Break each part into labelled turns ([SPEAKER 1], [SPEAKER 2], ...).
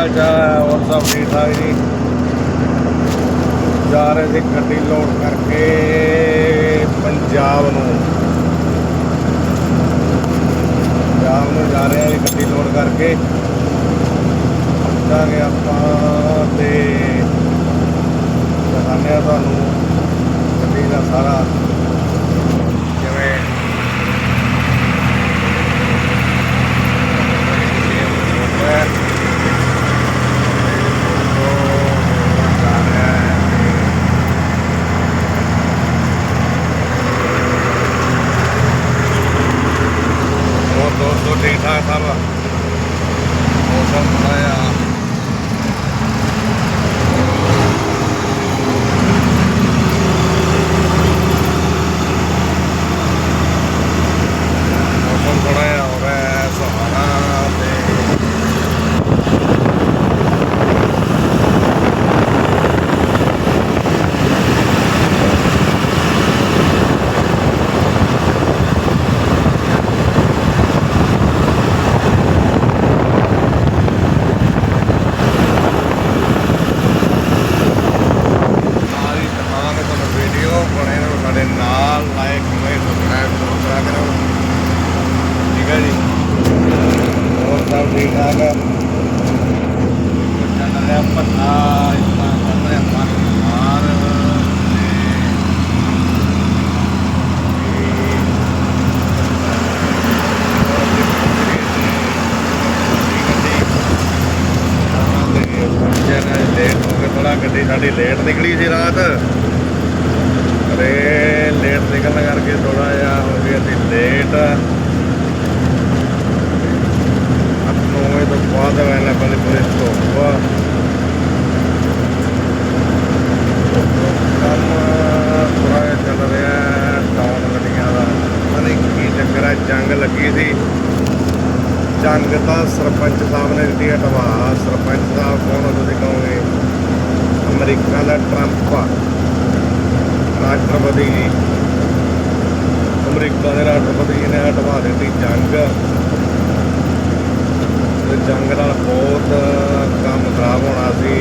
[SPEAKER 1] ਹਾਲ ਚਾਲ ਹੈ, ਹੋਰ ਸਭ ਠੀਕ ਠਾਕ ਜੀ। ਜਾ ਰਹੇ ਸੀ ਗੱਡੀ ਲੋਡ ਕਰਕੇ ਪੰਜਾਬ ਨੂੰ। ਪੰਜਾਬ ਨੂੰ ਜਾ ਰਹੇ ਹਾਂ ਜੀ ਗੱਡੀ ਲੋਡ ਕਰਕੇ। ਪਹੁੰਚਾਂਗੇ ਆਪਾਂ ਤੇ ਦਿਖਾਉਂਦੇ ਆ ਤੁਹਾਨੂੰ ਗੱਡੀ ਦਾ ਸਾਰਾ ਜਿਵੇਂ ਹੈ ਹੋਰ ਦੋਸਤੋ ਠੀਕ ਠਾਕ ਸਭ ਮੌਸਮ ਥੋੜਾ ਜਿਹਾ ਮੌਸਮ ਥੋੜਾ ਜਿਹਾ ਹੋ ਰਿਹਾ ਹੈ ਸੁਹਾਣਾ ਤੇ ਸਾਰੀ ਦਿਖਾਵਾਂਗੇ ਤੁਹਾਨੂੰ ਵੀਡੀਓ ਬਣੇ ਰਹੋ ਸਾਡੇ ਨਾਲ ਲਾਈਕ ਕਮੈਂਟ ਸਬਸਕ੍ਰਾਈਬ ਜ਼ਰੂਰ ਕਰਾ ਕਰੋ ਠੀਕ ਹੈ ਜੀ ਹੋਰ ਸਭ ਠੀਕ ਠਾਕ ਹੈ ਚੱਲ ਰਿਹਾ ਪੱਤਾ ਇਸ ਤਰ੍ਹਾਂ ਰਿਹਾ ਮਨ ਲੇਟ ਹੋ ਗਏ ਥੋੜਾ ਗੱਡੀ ਸਾਡੀ ਲੇਟ ਨਿਕਲੀ ਸੀ ਰਾਤ ਅਰੇ ਲੇਟ ਨਿਕਲਣ ਕਰਕੇ ਥੋੜਾ ਜਿਹਾ ਹੋ ਗਿਆ ਸੀ ਲੇਟ ਨੌ ਵਜੇ ਤੋਂ ਬਾਅਦ ਮੈਨੇ ਪਹਿਲੇ ਪੂਰੇ ਧੁੱਪ ਕੰਮ ਥੋੜਾ ਜਿਹਾ ਚੱਲ ਰਿਹਾ ਟਾਊਨ ਗੱਡੀਆਂ ਦਾ। ਪਤਾ ਕੀ ਚੱਕਰ ਹੈ, ਜੰਗ ਲੱਗੀ ਸੀ। ਜੰਗ ਤਾਂ ਸਰਪੰਚ ਸਾਹਿਬ ਨੇ ਦਿੱਤੀ ਹਟਵਾ ਸਰਪੰਚ ਸਾਹਿਬ ਕੌਣ ਹੋ ਤੁਸੀਂ ਕਹੋਗੇ? ਅਮਰੀਕਾ ਦਾ ਟਰੰਪ ਰਾਸ਼ਟਰਪਤੀ। ਜੀ ਅਮਰੀਕਾ ਦੇ ਰਾਸ਼ਟਰਪਤੀ ਜੀ ਨੇ ਹਟਵਾ ਦਿੱਤੀ ਜੰਗ। ਤੇ ਜੰਗ ਨਾਲ ਬਹੁਤ ਕੰਮ ਖਰਾਬ ਹੋਣਾ ਸੀ।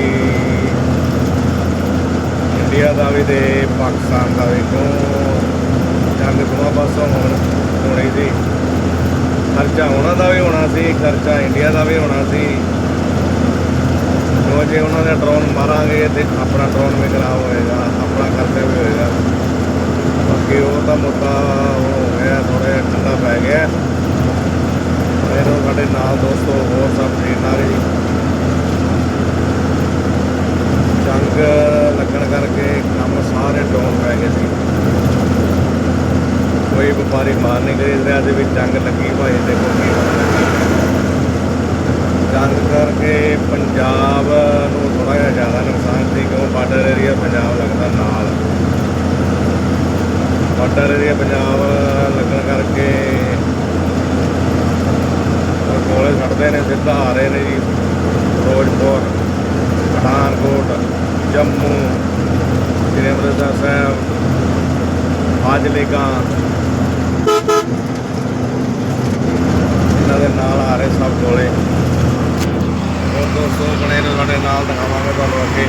[SPEAKER 1] ਇੰਡੀਆ ਦਾ ਵੀ ਤੇ ਪਾਕਿਸਤਾਨ ਦਾ ਵੀ ਕਿਉਂ ਜੰਗ ਦੋਵਾਂ ਪਾਸੋਂ ਹੋਣ ਹੋਣੀ ਸੀ। ਖਰਚਾ ਉਹਨਾਂ ਦਾ ਵੀ ਹੋਣਾ ਸੀ, ਖਰਚਾ ਇੰਡੀਆ ਦਾ ਵੀ ਹੋਣਾ ਸੀ। ਜੋ ਜੇ ਉਹਨਾਂ ਦੇ ਡਰੋਨ ਮਾਰਾਂਗੇ ਤੇ ਆਪਣਾ ਡਰੋਨ ਵੀ ਖਰਾਬ ਹੋਏਗਾ, ਆਪਣਾ ਖਰਚਾ ਵੀ ਹੋਏਗਾ। ਬਾਕੀ ਉਹ ਹੋ ਗਿਆ ਥੋੜਾ ਜਿਹਾ ਠੰਡਾ ਪੈ ਗਿਆ। ਮੇਰੇ ਸਾਡੇ ਨਾਲ ਦੋਸਤੋ ਹੋਰ ਸਭ ਠੀਕ ਆ ਰਹੀ ਜੰਗ ਲੱਗਣ ਕਰਕੇ ਕੰਮ ਸਾਰੇ ਡਾਊਨ ਪੈ ਗਏ ਸੀ। ਕੋਈ ਵਪਾਰੀ ਮਾਲ ਨਹੀਂ ਖਰੀਦ ਰਿਹਾ ਸੀ ਵੀ ਜੰਗ ਲੱਗੀ ਭਾਈ, ਦੇਖੋ ਕੀ ਜੰਗ ਕਰਕੇ ਪੰਜਾਬ ਨੂੰ ਥੋੜਾ ਜਿਹਾ ਜ਼ਿਆਦਾ ਨੁਕਸਾਨ ਸੀ, ਕਿਉਂ ਬਾਰਡਰ ਏਰੀਆ ਪੰਜਾਬ ਲੱਗਦਾ ਨਾਲ ਬਾਰਡਰ ਏਰੀਆ ਪੰਜਾਬ ਲੱਗਣ ਕਰਕੇ ਉਹ ਗੋਲੇ ਛੱਡਦੇ ਨੇ, ਸਿੱਧਾ ਆ ਰਹੇ ਨੇ ਜੀ। ਫਿਰੋਜ਼ਪੁਰ, ਪਠਾਨਕੋਟ, ਜੰਮੂ, ਸ੍ਰੀ ਅੰਮ੍ਰਿਤਸਰ ਸਾਹਿਬ, ਫਾਜ਼ਿਲਕਾ। ਇਹਨਾਂ ਦੇ ਨਾਲ ਆ ਰਹੇ ਸਭ ਗੋਲੇ ਹੋਰ ਦੋਸਤੋ ਬਣੇ ਰਹੋ ਸਾਡੇ ਨਾਲ ਦਿਖਾਵਾਂਗੇ ਤੁਹਾਨੂੰ ਅੱਗੇ।